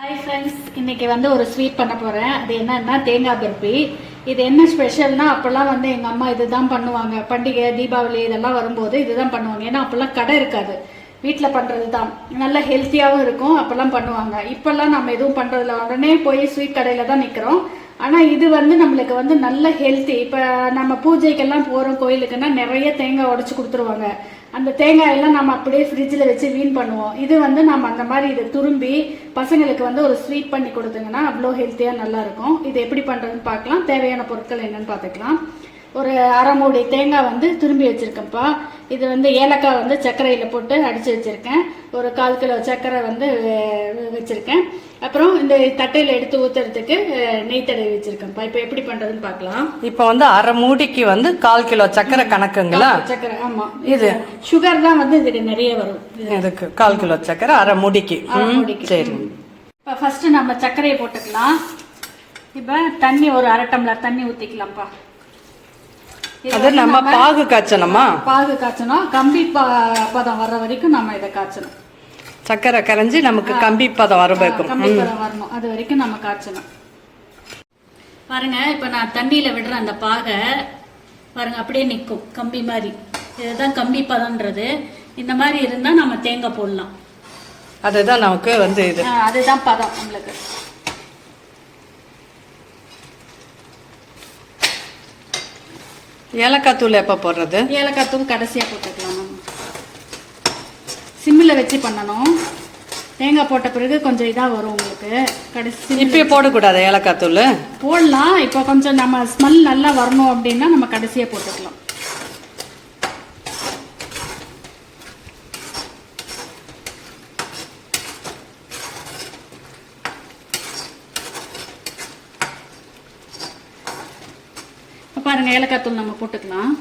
Hi friends இன்னைக்கு வந்து ஒரு ஸ்வீட் பண்ண போகிறேன் அது என்னன்னா தேங்காய் பர்பி இது என்ன ஸ்பெஷல்னா அப்போல்லாம் வந்து எங்கள் அம்மா இதுதான் பண்ணுவாங்க. பண்டிகை தீபாவளி இதெல்லாம் வரும்போது இதுதான் பண்ணுவாங்க. ஏன்னா அப்போல்லாம் கடை இருக்காது. வீட்டில் பண்ணுறது தான் நல்ல ஹெல்த்தியாகவும் இருக்கும். அப்போல்லாம் பண்ணுவாங்க. இப்போல்லாம் நம்ம எதுவும் பண்ணுறதில்ல உடனே போய் ஸ்வீட் கடையில் தான் நிற்கிறோம் ஆனால் இது வந்து நம்மளுக்கு வந்து நல்ல ஹெல்த்தி இப்போ நம்ம பூஜைக்கெல்லாம் போகிறோம் கோயிலுக்குன்னா நிறைய தேங்காய் உடச்சி கொடுத்துருவாங்க. அந்த தேங்காயெல்லாம் நம்ம அப்படியே ஃப்ரிட்ஜில் வச்சு வீண் பண்ணுவோம். இது வந்து நம்ம அந்த மாதிரி இதை துரும்பி பசங்களுக்கு வந்து ஒரு ஸ்வீட் பண்ணி கொடுத்தீங்கன்னா அவ்வளோ ஹெல்த்தியாக நல்லாயிருக்கும் இது எப்படி பண்ணுறதுன்னு பார்க்கலாம். தேவையான பொருட்கள் என்னன்னு பார்த்துக்கலாம். ஒரு அரை மூடி தேங்காய் வந்து துரும்பி வச்சுருக்கேன்ப்பா இது வந்து ஏலக்காய் வந்து சர்க்கரையில் போட்டு அடித்து வச்சுருக்கேன். ஒரு கால் கிலோ சர்க்கரை வந்து வச்சுருக்கேன். அப்புறம் இந்த தட்டையில் எடுத்து ஊற்றுறதுக்கு நெய் தடவி வச்சுருக்கேன்ப்பா இப்போ எப்படி பண்ணுறதுன்னு பார்க்கலாம் இப்போ வந்து அரை மூடிக்கு வந்து கால் கிலோ சக்கரை கணக்குங்களா? சர்க்கரை ஆமாம் இது? சுகர் தான் வந்து இதுக்கு நிறைய வரும். இதுக்கு கால் கிலோ சக்கரை அரை மூடிக்கு. சரி. இப்போ ஃபஸ்ட்டு நம்ம சர்க்கரையை போட்டுக்கலாம். இப்போ தண்ணி ஒரு அரை டம்ளர் தண்ணி ஊற்றிக்கலாம்ப்பா இது அது நம்ம பாகு காய்ச்சணுமா? பாகு காய்ச்சணும் கம்பி பா பதம் வர்ற வரைக்கும் நம்ம இதை காய்ச்சணும். சக்கரை கரைஞ்சி நமக்கு கம்பி பதம் வர வைக்கும். கம்பி பதம் வரணும். அது வரைக்கும் நம்ம காய்ச்சணும். பாருங்க இப்போ நான் தண்ணியில் விடுற அந்த பாகை பாருங்க அப்படியே நிற்கும் கம்பி மாதிரி. இதுதான் கம்பி பதம்ன்றது. இந்த மாதிரி இருந்தால் நம்ம தேங்காய் போடலாம். அதுதான் நமக்கு வந்து இது. அதுதான் பதம் நம்மளுக்கு. ஏலக்காய் தூள் எப்போ போடுறது? ஏலக்காய் தூள் கடைசியாக போட்டுக்கலாம் சிம்மில் வச்சு பண்ணணும். தேங்காய் போட்ட பிறகு கொஞ்சம் இதாக வரும் உங்களுக்கு. கடைசி இப்பயே போடக்கூடாது ஏலக்காய் தூள்? போடலாம். இப்போ கொஞ்சம் நம்ம ஸ்மெல் நல்லா வரணும் அப்படின்னா நம்ம கடைசியாக போட்டுக்கலாம். இப்போ பாருங்க ஏலக்காய் தூள் நம்ம போட்டுக்கலாம்.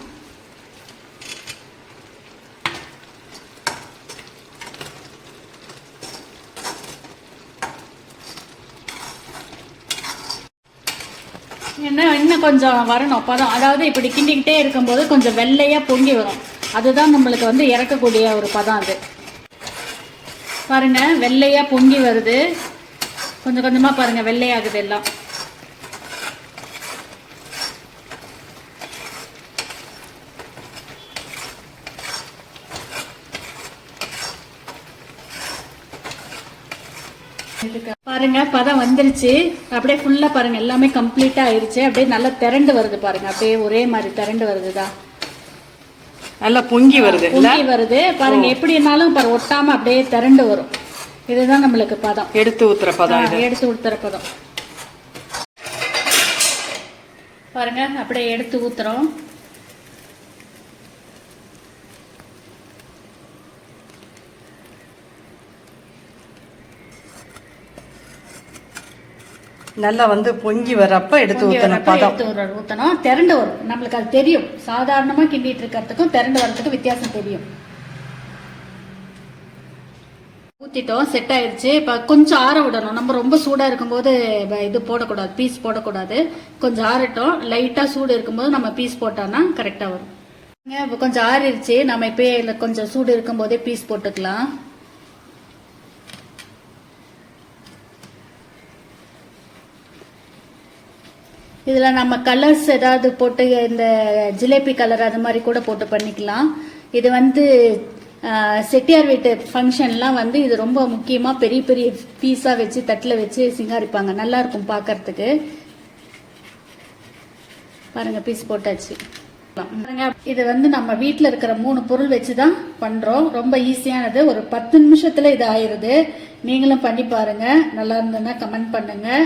என்ன இன்னும் கொஞ்சம் வரணும். பதம் அதாவது இப்படி கிண்டிக்கிட்டே இருக்கும்போது கொஞ்சம் வெள்ளையாக பொங்கி வரும். அதுதான் நம்மளுக்கு வந்து இறக்கக்கூடிய ஒரு பதம் அது. பாருங்க வெள்ளையாக பொங்கி வருது. கொஞ்சம் கொஞ்சமாக பாருங்கள் வெள்ளையாகுது எல்லாம். பாருங்க பதம் வந்துருச்சு. அப்படியே ஃபுல்லா பாருங்க எல்லாமே கம்ப்ளீட்டா ஆயிருச்சு. அப்படியே நல்லா திரண்டு வருது பாருங்க அப்படியே ஒரே மாதிரி திரண்டு வருதுதா. நல்லா பொங்கி வருது பொங்கி வருது. பாருங்க எப்படினாலும் பாரு ஒட்டாம அப்படியே திரண்டு வரும். இதுதான் நம்மளுக்கு பதம். எடுத்து ஊத்துற பதம் எடுத்து ஊத்துற பதம். பாருங்க அப்படியே எடுத்து ஊத்துறோம். நல்லா வந்து பொங்கி வரப்ப எடுத்து வரப்ப பதம். எடுத்து ஊற- ஊத்தணும். திரண்டு வரும். நம்மளுக்கு அது தெரியும். சாதாரணமா கிண்டிட்டு இருக்கிறதுக்கும் திரண்டு வர்றதுக்கும் வித்தியாசம் தெரியும். ஊத்திட்டோம். செட் ஆயிடுச்சு. இப்ப கொஞ்சம் ஆற விடணும். நம்ம ரொம்ப சூடா இருக்கும்போது இது போடக்கூடாது. பீஸ் போடக்கூடாது. கொஞ்சம் ஆறட்டும். லைட்டா சூடு இருக்கும்போது நம்ம பீஸ் போட்டோம்னா கரெக்டா வரும். இப்போ கொஞ்சம் ஆறிடுச்சு. நம்ம இப்பயே இதுல கொஞ்சம் சூடு இருக்கும்போதே பீஸ் போட்டுக்கலாம். இதில் நம்ம கலர்ஸ் ஏதாவது போட்டு இந்த ஜிலேபி கலர் அது மாதிரி கூட போட்டு பண்ணிக்கலாம். இது வந்து செட்டியார் வீட்டு ஃபங்க்ஷன்லாம் வந்து இது ரொம்ப முக்கியமாக பெரிய பெரிய பீஸாக வச்சு தட்டில் வச்சு சிங்காரிப்பாங்க. நல்லா இருக்கும் பார்க்கறதுக்கு பாருங்கள் பீஸ் போட்டாச்சு. இது வந்து நம்ம வீட்டில் இருக்கிற மூணு பொருள் வச்சு தான் பண்ணுறோம் ரொம்ப ஈஸியானது ஒரு பத்து நிமிஷத்தில் இது ஆயிடுது நீங்களும் பண்ணி பாருங்கள் நல்லா இருந்ததுன்னா கமெண்ட் பண்ணுங்கள்